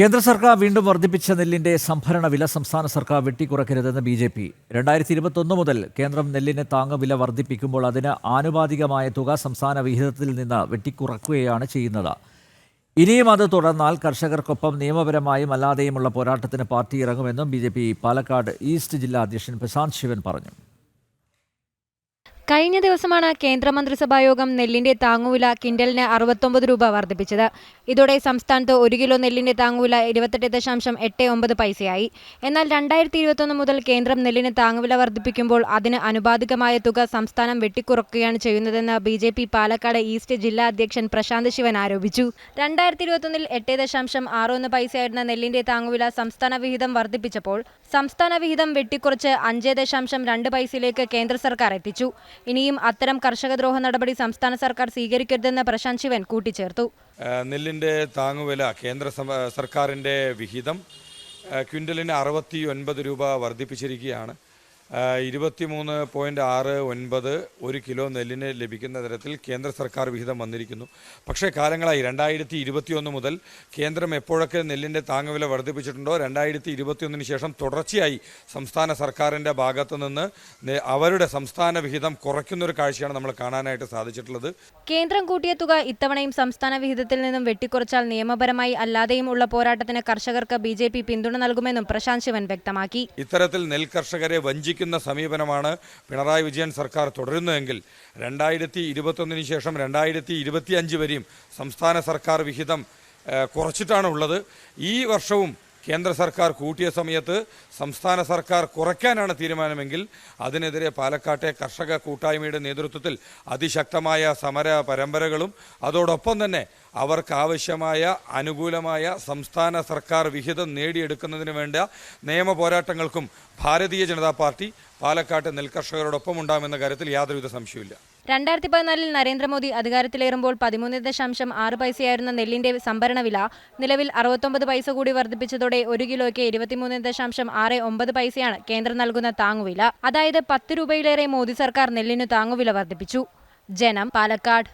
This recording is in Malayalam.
കേന്ദ്ര സർക്കാർ വീണ്ടും വർദ്ധിപ്പിച്ച നെല്ലിന്റെ സംഭരണ വില സംസ്ഥാന സർക്കാർ വെട്ടിക്കുറക്കരുതെന്ന് ബി ജെ പി. രണ്ടായിരത്തി ഇരുപത്തൊന്ന് മുതൽ കേന്ദ്രം നെല്ലിന് താങ്ങ വില വർദ്ധിപ്പിക്കുമ്പോൾ അതിന് ആനുപാതികമായ തുക സംസ്ഥാന വിഹിതത്തിൽ നിന്ന് വെട്ടിക്കുറക്കുകയാണ് ചെയ്യുന്നത്. ഇനിയും അത് തുടർന്നാൽ കർഷകർക്കൊപ്പം നിയമപരമായും അല്ലാതെയുമുള്ള പോരാട്ടത്തിന് പാർട്ടി ഇറങ്ങുമെന്നും ബി പാലക്കാട് ഈസ്റ്റ് ജില്ലാ അധ്യക്ഷൻ പ്രശാന്ത് ശിവൻ പറഞ്ഞു. കഴിഞ്ഞ ദിവസമാണ് കേന്ദ്രമന്ത്രിസഭായോഗം നെല്ലിന്റെ താങ്ങുവില കിൻഡലിന് അറുപത്തൊമ്പത് രൂപ വർദ്ധിപ്പിച്ചത്. ഇതോടെ സംസ്ഥാനത്ത് ഒരു കിലോ നെല്ലിന്റെ താങ്ങുവില ഇരുപത്തെട്ട് ദശാംശം എട്ട് ഒമ്പത് പൈസയായി. എന്നാൽ രണ്ടായിരത്തി ഇരുപത്തൊന്ന് മുതൽ കേന്ദ്രം നെല്ലിന് താങ്ങുവില വർദ്ധിപ്പിക്കുമ്പോൾ അതിന് അനുപാതികമായ തുക സംസ്ഥാനം വെട്ടിക്കുറക്കുകയാണ് ചെയ്യുന്നതെന്ന് B J P Palakkad east ജില്ലാ അധ്യക്ഷൻ പ്രശാന്ത് ശിവൻ ആരോപിച്ചു. രണ്ടായിരത്തി ഇരുപത്തൊന്നിൽ എട്ട് ദശാംശം ആറ് ഒന്ന് പൈസയായിരുന്ന നെല്ലിന്റെ താങ്ങുവില സംസ്ഥാന വിഹിതം വർദ്ധിപ്പിച്ചപ്പോൾ സംസ്ഥാന വിഹിതം വെട്ടിക്കുറച്ച് അഞ്ച് ദശാംശം രണ്ട് പൈസയിലേക്ക് കേന്ദ്ര സർക്കാർ എത്തിച്ചു. ഇനിയും അത്തരം കർഷകദ്രോഹ നടപടി സംസ്ഥാന സർക്കാർ സ്വീകരിക്കരുതെന്ന് പ്രശാന്ത് ശിവൻ കൂട്ടിച്ചേർത്തു. നെല്ലിന്റെ താങ്ങുവില കേന്ദ്ര സർക്കാരിന്റെ വിഹിതം ക്വിന്റലിന് അറുപത്തി ഒൻപത് രൂപ വർദ്ധിപ്പിച്ചിരിക്കുകയാണ്. ഇരുപത്തിമൂന്ന് പോയിന്റ് ആറ് ഒൻപത് ഒരു കിലോ നെല്ലിന് ലഭിക്കുന്ന തരത്തിൽ കേന്ദ്ര സർക്കാർ വിഹിതം വന്നിരിക്കുന്നു. പക്ഷേ കാലങ്ങളായി രണ്ടായിരത്തി ഇരുപത്തിയൊന്ന് മുതൽ കേന്ദ്രം എപ്പോഴൊക്കെ നെല്ലിന്റെ താങ്ങുവില വർദ്ധിപ്പിച്ചിട്ടുണ്ടോ രണ്ടായിരത്തി ഇരുപത്തിയൊന്നിന് ശേഷം തുടർച്ചയായി സംസ്ഥാന സർക്കാരിന്റെ ഭാഗത്തു നിന്ന് അവരുടെ സംസ്ഥാന വിഹിതം കുറയ്ക്കുന്നൊരു കാഴ്ചയാണ് നമ്മൾ കാണാനായിട്ട് സാധിച്ചിട്ടുള്ളത്. കേന്ദ്രം കൂട്ടിയ തുക ഇത്തവണയും സംസ്ഥാന വിഹിതത്തിൽ നിന്നും വെട്ടിക്കുറച്ചാൽ നിയമപരമായി അല്ലാതെയും ഉള്ള പോരാട്ടത്തിന് കർഷകർക്ക് ബി പിന്തുണ നൽകുമെന്നും പ്രശാന്ത് ശിവൻ വ്യക്തമാക്കി. ഇത്തരത്തിൽ നെൽ കർഷകരെ നെൽകർഷകരെ വഞ്ചിക്കുന്ന സമീപനമാണ് പിണറായി വിജയൻ സർക്കാർ തുടരുന്നതെങ്കിൽ രണ്ടായിരത്തി ഇരുപത്തൊന്നിന് ശേഷം രണ്ടായിരത്തി ഇരുപത്തിയഞ്ച് വരെയും സംസ്ഥാന സർക്കാർ വിഹിതം കുറച്ചിട്ടാണ് ഉള്ളത് ഈ വർഷവും കേന്ദ്ര സർക്കാർ കൂട്ടിയ സമയത്ത് സംസ്ഥാന സർക്കാർ കുറയ്ക്കാനാണ് തീരുമാനമെങ്കിൽ അതിനെതിരെ പാലക്കാട്ടെ കർഷക കൂട്ടായ്മയുടെ നേതൃത്വത്തിൽ അതിശക്തമായ സമര പരമ്പരകളും അതോടൊപ്പം തന്നെ അവർക്ക് ആവശ്യമായ അനുകൂലമായ സംസ്ഥാന സർക്കാർ വിഹിതം നേടിയെടുക്കുന്നതിന് വേണ്ട നിയമ പോരാട്ടങ്ങൾക്കും ഭാരതീയ ജനതാ പാർട്ടി പാലക്കാട്ട് നെൽകർഷകരോടൊപ്പം ഉണ്ടാകുമെന്ന കാര്യത്തിൽ യാതൊരുവിധ സംശയമില്ല രണ്ടായിരത്തി പതിനാലിൽ നരേന്ദ്രമോദി അധികാരത്തിലേറുമ്പോൾ പതിമൂന്ന് ദശാംശം ആറ് പൈസയായിരുന്ന നെല്ലിന്റെ സംഭരണ വില നിലവിൽ അറുപത്തൊമ്പത് പൈസ കൂടി വർദ്ധിപ്പിച്ചതോടെ ഒരു കിലോയ്ക്ക് ഇരുപത്തിമൂന്ന് ദശാംശം ആറ് ഒമ്പത് പൈസയാണ് കേന്ദ്രം നൽകുന്ന താങ്ങുവില. അതായത് പത്ത് രൂപയിലേറെ മോദി സർക്കാർ നെല്ലിനു താങ്ങുവില വർദ്ധിപ്പിച്ചു. ജനം പാലക്കാട്.